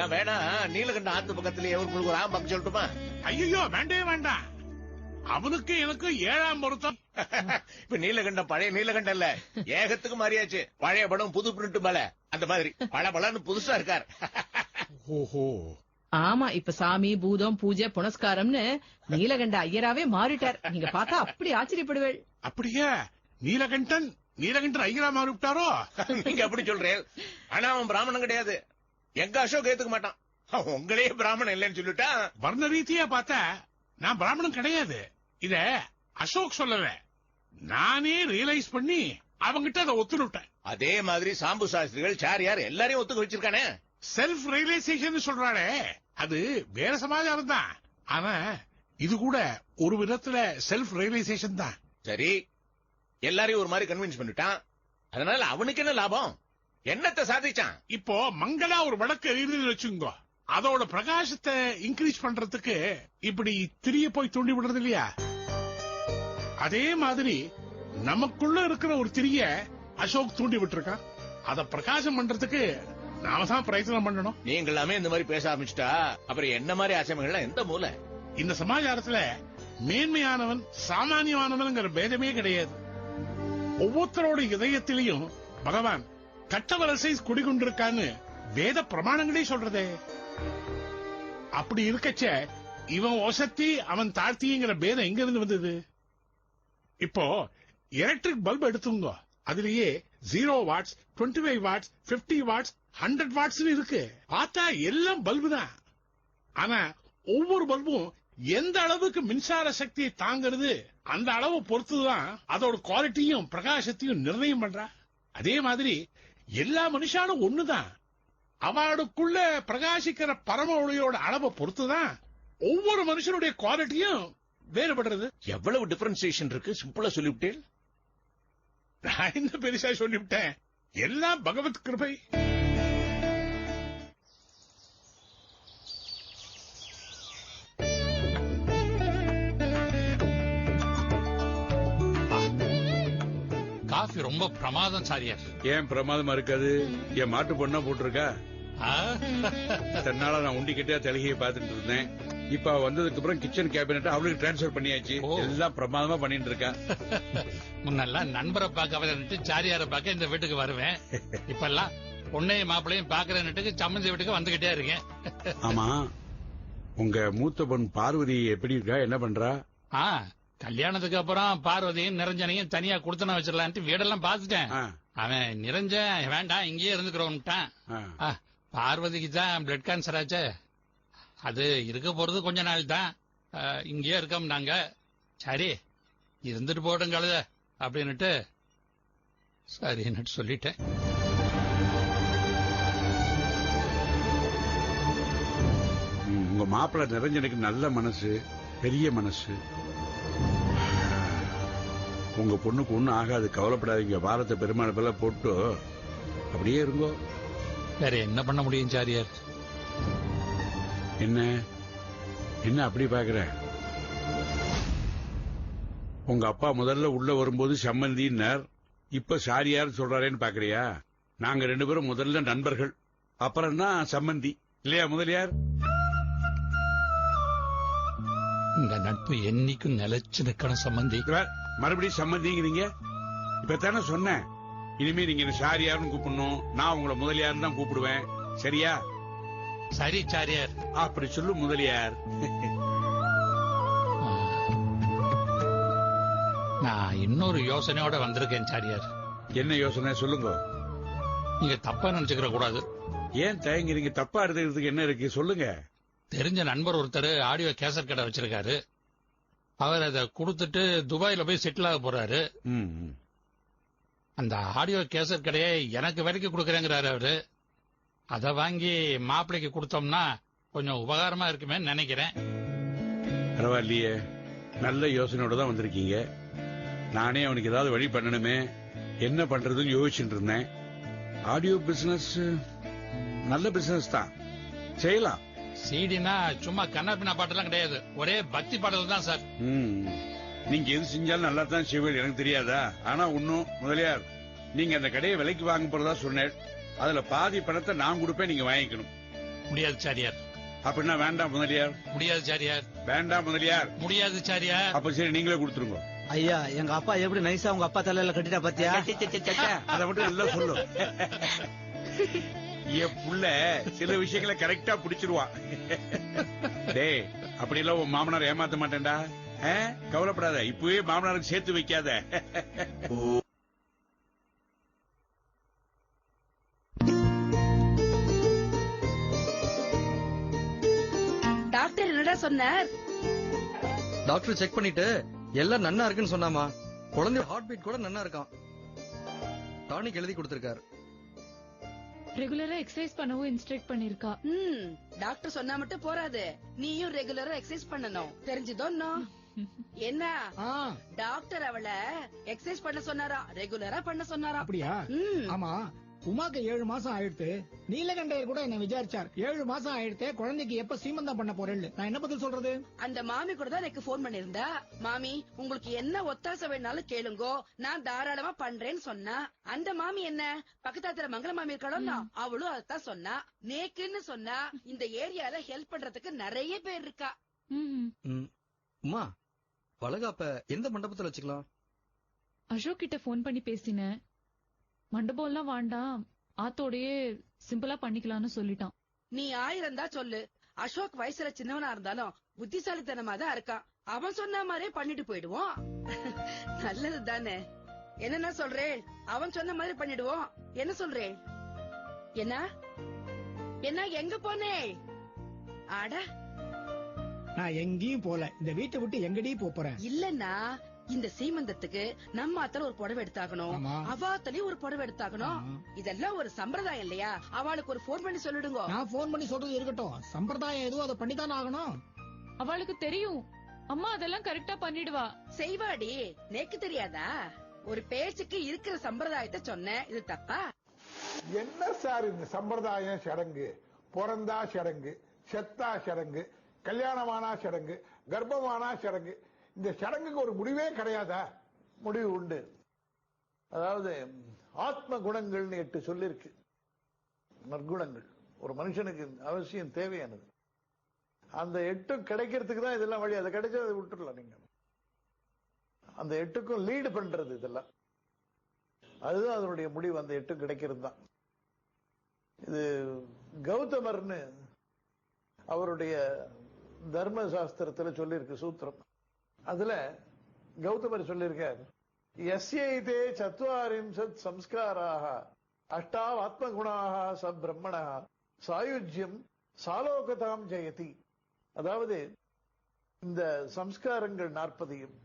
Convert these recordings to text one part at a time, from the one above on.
நான் வேணா நீலகண்ட ஆத்து பக்கத்திலேயே உங்களுக்கு ஒரு ஆம்பம் சொல்லட்டுமா? ஐயோ வேண்டவே வேண்டாம். அவனுக்கு எனக்கு ஏழாம் பொருத்தம். இப்ப நீலகண்டம் பழைய நீலகண்டம் இல்ல. ஏகத்துக்கு மாறியாச்சு. பழைய படம் புது பிரிண்ட் மேல. அந்த மாதிரி. பல பலன்னு புதுசா இருக்கார். ஓஹோ. ஆமா இப்ப சாமி பூதம் பூஜை புனஸ்காரம்னு நீலகண்ட ஐயராவே மாறிட்டார். நீங்க பார்த்தா அப்படி ஆச்சரியப்படுவேள். அப்படியே? நீலகண்டன் நீலகண்டன் ஐயரா மாறிவிட்டாரோ? நீங்க அப்படி சொல்றேன் ஆனா அவன் பிராமணன் கிடையாது. எங்க அசோக் ஏத்துக்க மாட்டான். உங்களே பிராமணன் இல்லைன்னு சொல்லிட்டா? வர்ண ரீதியா பார்த்தா நான் பிராமணன் கிடையாது. இத அசோக் சொல்லல. நானே ரியலைஸ் பண்ணி அவங்கிட்ட அதை ஒத்துனுட்டேன் அதே மாதிரி சாம்பு சாஸ்திரிகள் சாரியார் எல்லாரையும் ஒத்துக்க வச்சிருக்கானே? செல்ஃப் ரியலைசேஷன் சொல்றாளே அது வேற சமாச்சாரம் தான். ஆனா இது கூட ஒரு விதத்துல செல்ஃப் ரியலைசேஷன் தான். சரி. எல்லாரையும் ஒரு மாதிரி கன்வின்ஸ் பண்ணிட்டான். அதனால அவனுக்கு என்ன லாபம்? என்னத்தை சாதிச்சான்? இப்போ மங்களா ஒரு வழக்கு எரியுதுன்னு வச்சுக்கோ அதோட பிரகாசத்தை இன்க்ரீஸ் பண்றதுக்கு இப்படி திரிய போய் தூண்டி விடுறது இல்லையா? அதே மாதிரி நமக்குள்ள இருக்கிற ஒரு திரிய அசோக் தூண்டி விட்டுருக்கான். அத பிரகாசம் பண்றதுக்கு நாம தான் பிரயத்தனம் பண்ணணும். நீங்க எல்லாமே இந்த மாதிரி பேச ஆரம்பிச்சுட்டா அப்புறம் என்ன மாதிரி ஆசைகள்லாம் எந்த மூலை? இந்த சமாச்சாரத்துல மேன்மையானவன் சாமானியமானவன்ங்கிற பேதமே கிடையாது. ஒவ்வொருத்தரோட இதயத்திலையும் பகவான் கட்டவரசை குடிகொண்டிருக்கான்னு வேத பிரமாணங்களே சொல்றதே. அப்படி இருக்கச்ச இவன் ஒசத்தி அவன் தாழ்த்திங்கிற பேதம் எங்க இருந்து வந்தது? இப்போ எலக்ட்ரிக் பல்ப் எடுத்துங்க அதுலயே zero watts twenty five watts fifty watts hundred watts இருக்கு. பார்த்தா எல்லாம் பல்பு தான். ஆனா ஒவ்வொரு பல்பும் எந்த அளவுக்கு மின்சார சக்தியை தாங்கிறது அந்த அளவு பொறுத்துதான் அதோட குவாலிட்டியும் பிரகாசத்தையும் நிர்ணயம் பண்றா. அதே மாதிரி எல்லா மனுஷாலும் ஒண்ணுதான். அவளுக்குள்ள பிரகாசிக்கிற பரம ஒளியோட அளவை பொறுத்துதான் ஒவ்வொரு மனுஷனுடைய குவாலிட்டியும் வேறுபடுறது. எவ்வளவு டிஃபரன்சியேஷன் இருக்கு? சிம்பிளா சொல்லிவிட்டேன். நான் என்ன பெருசா சொல்லிவிட்டேன். எல்லாம் பகவத் கிருபை. காஃபி ரொம்ப பிரமாதம் சாரியார் ஏன் பிரமாதமா இருக்காது? என் மாட்டு பொண்ணா போட்டிருக்கா? தன்னால நான் உண்டிக்கிட்டே தெலகையை பார்த்துட்டு இருந்தேன். இப்ப அவ வந்ததுக்கு அப்புறம் கிச்சன் கேபினட் அவளுக்கு டிரான்ஸ்பர் பண்ணியாச்சு. எல்லாம் பிரமாதமா பண்ணிட்டு இருக்கா. முன்னெல்லாம் நண்பரை பார்க்க வரேன்னுட்டு சாரியாரை பார்க்க இந்த வீட்டுக்கு வருவேன். இப்பெல்லாம் பொண்ணையும் மாப்பிளையும் பாக்குறேன்னுட்டு சம்மந்தி வீட்டுக்கு வந்துகிட்டே இருக்கேன். ஆமா. உங்க மூத்த பொண்ணு பார்வதி எப்படி இருக்கா? என்ன பண்றா? ஆ கல்யாணத்துக்கு அப்புறம் பார்வதியும் நிரஞ்சனையும் தனியா கொடுத்தன வச்சிடலான்ட்டு வீடெல்லாம் பார்த்துட்டேன். ஆ, அவன் நிரஞ்சன் வேண்டாம் இங்கேயே இருந்துக்கிறோம்ட்டான் பார்வதிக்கு தான் பிளட் கேன்சர் ஆச்சே. அது இருக்க போறது கொஞ்ச நாள் தான். இங்கேயே இருக்கோம் நாங்க. சரி இருந்துட்டு போடும் கழுத அப்படின்னுட்டு சரின்னுட்டு சொல்லிட்டேன். உங்க மாப்பிள்ளை நிறைஞ்சனுக்கு நல்ல மனசு பெரிய மனசு. உங்க பொண்ணுக்கு ஒண்ணும் ஆகாது. கவலைப்படாதீங்க. வாரத்தை பெருமாள் பேர்ல போட்டு அப்படியே இருங்கோ. வேற என்ன பண்ண முடியும் சாரியார்? என்ன? என்ன அப்படி பாக்குற உங்க அப்பா முதல்ல உள்ள வரும்போது சம்மந்தின்னார். இப்ப சாரியார் சொல்றாரேன்னு பாக்குறியா நாங்க ரெண்டு பேரும் முதல்ல நண்பர்கள். அப்புறம் தான் சம்மந்தி. இல்லையா முதலியார்? இந்த நட்பு என்னைக்கும் நிலைச்சு நிக்கணும் சம்பந்தி மறுபடியும் சம்மந்திங்கிறீங்க? இப்பதானே சொன்னேன். இனிமே நீங்க என்ன சாரியார்னு கூப்பிடணும். நான் உங்களை முதலியார் தான் கூப்பிடுவேன். சரியா? சரி சாரியார். அப்படி சொல்லு முதலியார். நான் இன்னொரு யோசனையோட வந்திருக்கேன் சாரியார். என்ன யோசனை? சொல்லுங்க. நீங்க தப்பா நினைச்சுக்கிற கூடாது. ஏன் தயங்குறீங்க? தப்பா எடுத்துக்கிறதுக்கு என்ன இருக்கு? சொல்லுங்க. தெரிஞ்ச நண்பர் ஒருத்தர் ஆடியோ கேசட் கடை வச்சிருக்காரு. அவர் அதை கொடுத்துட்டு துபாயில போய் செட்டில் ஆக போறாரு. அந்த ஆடியோ கேசட் கடையை எனக்கு விலைக்கு கொடுக்கறேங்கிறாரு அவரு. அதை வாங்கி மாப்பிள்ளைக்கு கொடுத்தோம்னா கொஞ்சம் உபகாரமா இருக்குமே நினைக்கிறேன். பரவாயில்லையே. நல்ல யோசனையோட தான் வந்திருக்கீங்க. நானே அவனுக்கு ஏதாவது வழி பண்ணணுமே. என்ன பண்றதுன்னு யோசிச்சுட்டு இருந்தேன். ஆடியோ பிசினஸ் நல்ல பிசினஸ் தான். செய்யலாம். சீடினா சும்மா கண்ணாப்பினா பாட்டெல்லாம் கிடையாது ஒரே பக்தி பாடல் தான் சார் ம். நீங்க எது செஞ்சாலும் நல்லா தான் செய்வீங்க எனக்கு தெரியாதா ஆனா ஒன்னும் முதலியார் நீங்க அந்த கடையை விலைக்கு வாங்க போறதா சொன்னேன் அதுல பாதி பணத்தை நான் கொடுப்பேன் நீங்க வாங்கிக்கணும் முடியாது சாரியார் அப்படின்னா வேண்டாம் முதலியார் முடியாது சாரியார் வேண்டாம் முதலியார் முடியாது சாரியார் அப்ப சரி நீங்களே கொடுத்துருங்க ஐயா எங்க அப்பா எப்படி நைஸா உங்க அப்பா தலையில கட்டிட்டா பாத்தியா அத மட்டும் நல்லா சொல்லு என் புள்ள சில விஷயங்களை கரெக்டா பிடிச்சிருவான் டேய் அப்படி எல்லாம் உன் மாமனார் ஏமாத்த மாட்டேன்டா? கவலைப்படாத இப்பவே மாமனாருக்கு சேர்த்து வைக்காத. டாக்டர் என்னடா சொன்னார்? டாக்டர் செக் பண்ணிட்டு எல்லாம் நன்னா இருக்குன்னு சொன்னாமா? குழந்தை ஹார்ட் பீட் கூட நன்னா இருக்கான். டானிக் எழுதி கொடுத்திருக்காரு. ரெகுலரா எக்ஸசைஸ் பண்ணவும் இன்ஸ்ட்ரக்ட் பண்ணிருக்கா. ம் டாக்டர் சொன்னா மட்டும் போறாது. நீயும் ரெகுலரா எக்ஸசைஸ் பண்ணணும். தெரிஞ்சுதோன்னோ என்ன? டாக்டர் அவளை எக்ஸசைஸ் பண்ண சொன்னாரா? ரெகுலரா பண்ண சொன்னாரா? அப்படியா? ம். ஆமா. உமாக்கு ஏழு மாசம் ஆயிடுத்து. நீலகண்டையர் கூட என்ன விசாரிச்சார். ஏழு மாசம் ஆயிடுத்து குழந்தைக்கு எப்ப சீமந்தம் பண்ண போறேன்னு. நான் என்ன பதில் சொல்றது? அந்த மாமி கூட தான் எனக்கு போன் பண்ணிருந்தா மாமி உங்களுக்கு என்ன ஒத்தாசை வேணாலும் கேளுங்கோ. நான் தாராளமா பண்றேன்னு சொன்னா. அந்த மாமி என்ன? பக்கத்தாத்துல மங்கள மாமி இருக்காளோ அவளும் அதான் சொன்னா. நேக்குன்னு சொன்னா இந்த ஏரியால ஹெல்ப் பண்றதுக்கு நிறைய பேர் இருக்கா. ம். ம். உமா வளகாப்ப எந்த மண்டபத்துல வச்சுக்கலாம்? அசோக் கிட்ட ஃபோன் பண்ணி பேசினேன். மண்டபம்லாம் வேண்டாம். ஆத்தோடயே சிம்பிளா பண்ணிக்கலாம்னு சொல்லிட்டான். நீ ஆயிரம் தான் சொல்லு. அசோக் வயசுல சின்னவனா இருந்தாலும் புத்திசாலித்தனமா தான் இருக்கான். அவன் சொன்ன மாதிரியே பண்ணிட்டு போயிடுவோம். நல்லது தானே என்னன்னா சொல்றேன் அவன் சொன்ன மாதிரி பண்ணிடுவோம். என்ன சொல்றேன் என்ன? என்ன எங்க போனே? அட. நான் எங்கேயும் போல. இந்த வீட்டை விட்டு எங்கடி போறேன்? இல்லன்னா இந்த சீமந்தத்துக்கு நம்ம அத்தல ஒரு புடவை எடுத்தாகணும். அவாத்தலயும் ஒரு புடவை எடுத்தாகணும். இதெல்லாம் ஒரு சம்பிரதாயம் இல்லையா? அவளுக்கு ஒரு போன் பண்ணி சொல்லிடுங்க. நான் போன் பண்ணி சொல்றது இருக்கட்டும். சம்பிரதாயம் எதுவும் அதை பண்ணித்தானே ஆகணும். அவளுக்கு தெரியும். அம்மா அதெல்லாம் கரெக்டா பண்ணிடுவா. செய்வாடி. நேக்கு தெரியாதா? ஒரு பேச்சுக்கு இருக்கிற சம்பிரதாயத்தை சொன்னேன் இது தப்பா? என்ன சார் இந்த சம்பிரதாயம் சடங்கு? பிறந்தா சடங்கு செத்தா சடங்கு கல்யாணமானா சடங்கு கர்ப்பமானா சடங்கு இந்த சடங்குக்கு ஒரு முடிவே கிடையாதா? முடிவு உண்டு. அதாவது ஆத்ம குணங்கள்னு எட்டு சொல்லிருக்கு. நற்குணங்கள். ஒரு மனுஷனுக்கு அவசியம் தேவையானது. அந்த எட்டும் கிடைக்கிறதுக்கு தான் இதெல்லாம் வழி. அதை கிடைச்சா அதை விட்டுடலாம் நீங்க. அந்த எட்டுக்கும் லீடு பண்றது இதெல்லாம். அதுதான் அதனுடைய முடிவு. அந்த எட்டும் கிடைக்கிறது தான். இது கௌதமர்னு அவருடைய தர்ம சாஸ்திரத்தில் சொல்லியிருக்கு சூத்திரம். அதுல கௌதமர் சொல்லியிருக்கார் எஸ்யைதே சத்வாரிம்சத் சம்ஸ்காராக அஷ்டாவ் ஆத்மகுணாக ச பிரம்மணா சாயுஜ்யம் சாலோகதாம் ஜெயதி. அதாவது இந்த சம்ஸ்காரங்கள் நாற்பதையும்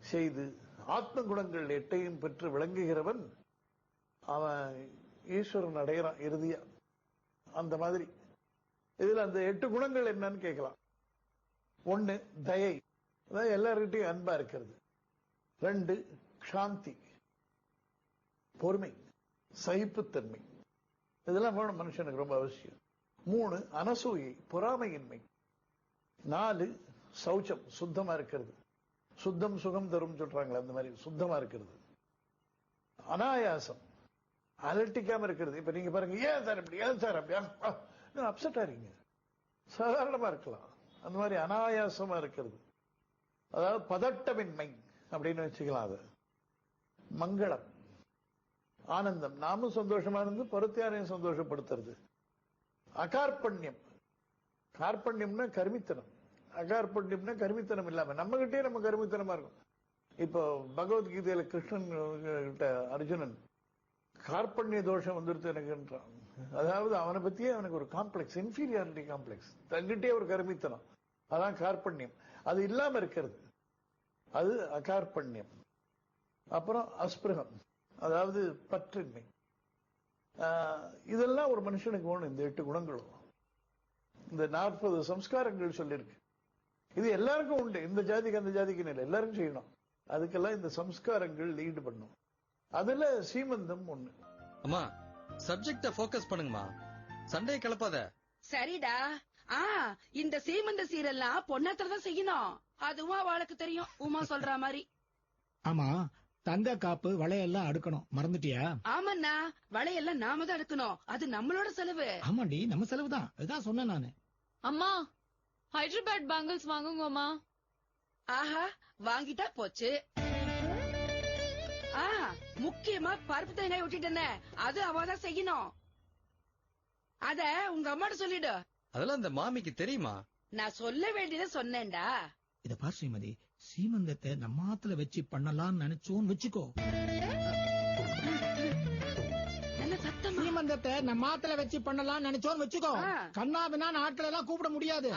செய்து ஆத்ம குணங்கள் எட்டையும் பெற்று விளங்குகிறவன் அவன் ஈஸ்வரன் அடைகிறான் இறுதியா. அந்த மாதிரி. இதுல அந்த எட்டு குணங்கள் என்னன்னு கேட்கலாம். ஒன்னு தயை. அதாவது எல்லார்கிட்டையும் அன்பா இருக்கிறது. ரெண்டு சாந்தி பொறுமை சகிப்புத்தன்மை. இதெல்லாம் வேணும் மனுஷனுக்கு ரொம்ப அவசியம். மூணு அனசூயை பொறாமையின்மை. நாலு சௌச்சம் சுத்தமா இருக்கிறது. சுத்தம் சுகம் தரும் சொல்றாங்களே அந்த மாதிரி சுத்தமா இருக்கிறது. அனாயாசம் அலட்டிக்காம இருக்கிறது. இப்ப நீங்க பாருங்க ஏன் சார் இப்படி ஏன் சார் அப்படியா அப்செட் ஆறீங்க சாதாரணமா இருக்கலாம். அந்த மாதிரி அனாயாசமா இருக்கிறது. அதாவது பதட்டமின்மை அப்படின்னு வச்சுக்கலாம் அது. மங்களம் ஆனந்தம். நாமும் சந்தோஷமா இருந்து பருத்தியாரையும் சந்தோஷப்படுத்துறது. அகார்பண்யம். கார்பண்யம்னா கருமித்தனம். அகார்பண்யம்னா கருமித்தனம் இல்லாம நம்ம கிட்டே நம்ம கருமித்தனமா இருக்கும். இப்போ பகவத்கீதையில கிருஷ்ணன் கிட்ட அர்ஜுனன் கார்பண்ய தோஷம் வந்துருது எனக்குன்றான். அதாவது அவனை பத்தியே அவனுக்கு ஒரு காம்ப்ளெக்ஸ் இன்ஃபீரியாரிட்டி காம்ப்ளெக்ஸ் தங்கிட்டே ஒரு கருமித்தனம். அதான் கார்பண்யம். அது இல்லாம இருக்கிறது. அது அகார்பண்யம். அப்புறம் அஸ்பிருகம். அதாவது பற்றின்மை. ஆஹ், இதெல்லாம் ஒரு மனுஷனுக்கு வேணும் இந்த எட்டு குணங்களும். இந்த நாற்பது சம்ஸ்காரங்கள் சொல்லியிருக்கு. இது எல்லாருக்கும் உண்டு. இந்த ஜாதிக்கு அந்த ஜாதிக்கு இல்லை. எல்லாரும் செய்யணும். அதுக்கெல்லாம் இந்த சம்ஸ்காரங்கள் லீடு பண்ணும். அதுல சீமந்தம் ஒண்ணு. அம்மா சப்ஜெக்ட ஃபோக்கஸ் பண்ணுங்கம்மா. சண்டையை கிளப்பாத. சரிடா. ஆ இந்த சீமந்த சீரெல்லாம் பொண்ணாத்துல தான் செய்யணும். அதுவும் அவளுக்கு தெரியும். உமா சொல்ற மாதிரி. ஆமா தங்க காப்பு வளையெல்லாம் அடுக்கணும். மறந்துட்டியா? ஆமாண்ணா வளையெல்லாம் நாம தான் எடுக்கணும் அது நம்மளோட செலவு. ஆமாண்டி நம்ம செலவு தான். இதான் சொன்னேன் நானு. அம்மா ஹைதராபாத் பேங்கிள்ஸ் வாங்குங்கம்மா ஆஹா வாங்கிட்டா போச்சு. ஆ முக்கியமா பருப்பு தேங்காய் விட்டுட்டேனே அது அவதான் செய்யணும். அத உங்க அம்மாட்ட சொல்லிடு. அதெல்லாம் இந்த மாமிக்கு தெரியுமா? நான் சொல்ல வேண்டியதை சொன்னேன்டா. இத பார் ஸ்ரீமதி சீமந்தத்தை நம்ம ஆத்துல வச்சு பண்ணலாம்னு நினைச்சோன்னு வச்சுக்கோ. என்ன சத்தமா? சீமந்தத்தை நம்ம ஆத்துல வச்சு பண்ணலாம்னு நினைச்சோன்னு வச்சுக்கோ. கண்ணா பின்னா ஆட்களை எல்லாம் கூப்பிட முடியாது.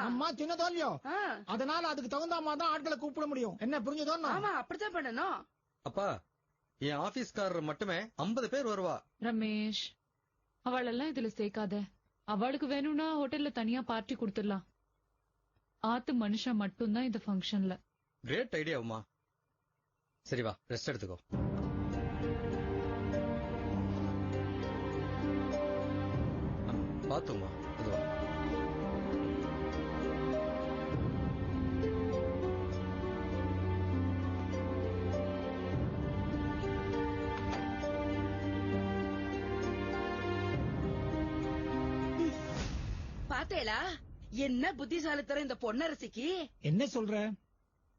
அம்மா சின்னதோல்லையோ ஆ, அதனால அதுக்கு தகுந்த மாதிரி தான் ஆட்களை கூப்பிட முடியும். என்ன புரிஞ்சதோன்னா ஆமா அப்படித்தான் பண்ணணும். அப்பா என் ஆபீஸ்காரர் மட்டுமே 50 பேர் வருவா. ரமேஷ் அவளெல்லாம் இதுல சேர்க்காத. அவளுக்கு வேணும்னா ஹோட்டல்ல தனியா பார்ட்டி கொடுத்துடலாம். ஆத்து மனுஷன் மட்டும்தான் இந்த ஃபங்க்ஷன்ல கிரேட் ஐடியா உமா. சரி வா ரெஸ்ட் எடுத்துக்கோ. பாத்துமா பாத்தேளா என்ன புத்திசாலித்தரம் இந்த பொன்னரசிக்கு? என்ன சொல்ற?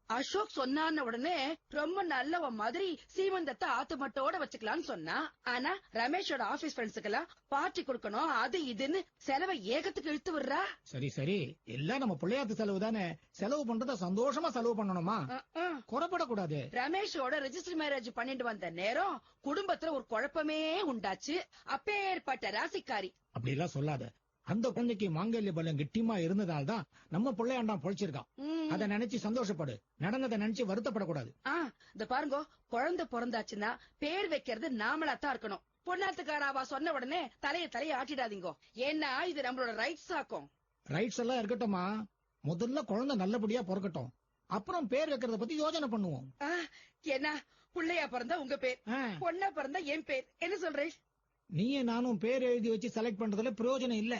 அசோக் சொன்னான உடனே ரொம்ப நல்லவ மாதிரி சீமந்தத்தை ஆத்து மட்டோட வச்சுக்கலாம்னு சொன்னா. ஆனா ரமேஷோட ஆபீஸ் ஃப்ரெண்ட்ஸுக்கெல்லாம் பார்ட்டி கொடுக்கணும் அது இதுன்னு செலவை ஏகத்துக்கு இழுத்து விடுறா? சரி சரி. எல்லாம் நம்ம பிள்ளையாத்து செலவு தானே. செலவு பண்றத சந்தோஷமா செலவு பண்ணணுமா. குறப்படக்கூடாது. ரமேஷோட ரெஜிஸ்டர் மேரேஜ் பண்ணிட்டு வந்த நேரம் குடும்பத்துல ஒரு குழப்பமே உண்டாச்சு. அப்பேற்பட்ட ராசிக்காரி. அப்படி எல்லாம் சொல்லாத. அந்த குழந்தைக்கு மாங்கல்ய பலம் கெட்டியமா இருந்ததால் தான் நம்ம பிள்ளையாண்டான் பொழைச்சிருக்கான். அத நினைச்சு சந்தோஷப்படு. நடந்ததை நினைச்சு வருத்தப்படக்கூடாது. இந்த பாருங்க குழந்தை பிறந்தாச்சுன்னா பேர் வைக்கிறது நாமளா தான் இருக்கணும். பொண்ணாத்துக்காராவா சொன்ன உடனே தலைய தலைய ஆட்டிடாதீங்க. ஏன்னா இது நம்மளோட ரைட்ஸ் ஆக்கும். ரைட்ஸ் எல்லாம் இருக்கட்டும்மா. முதல்ல குழந்தை நல்லபடியா பிறக்கட்டும். அப்புறம் பேர் வைக்கிறத பத்தி யோசனை பண்ணுவோம். என்ன புள்ளையா பிறந்தா உங்க பேர். பொண்ணா பிறந்தா என் பேர். என்ன சொல்றேன் நீயே நானும் பேர் எழுதி வச்சு செலக்ட் பண்றதுல பிரயோஜனம் இல்ல.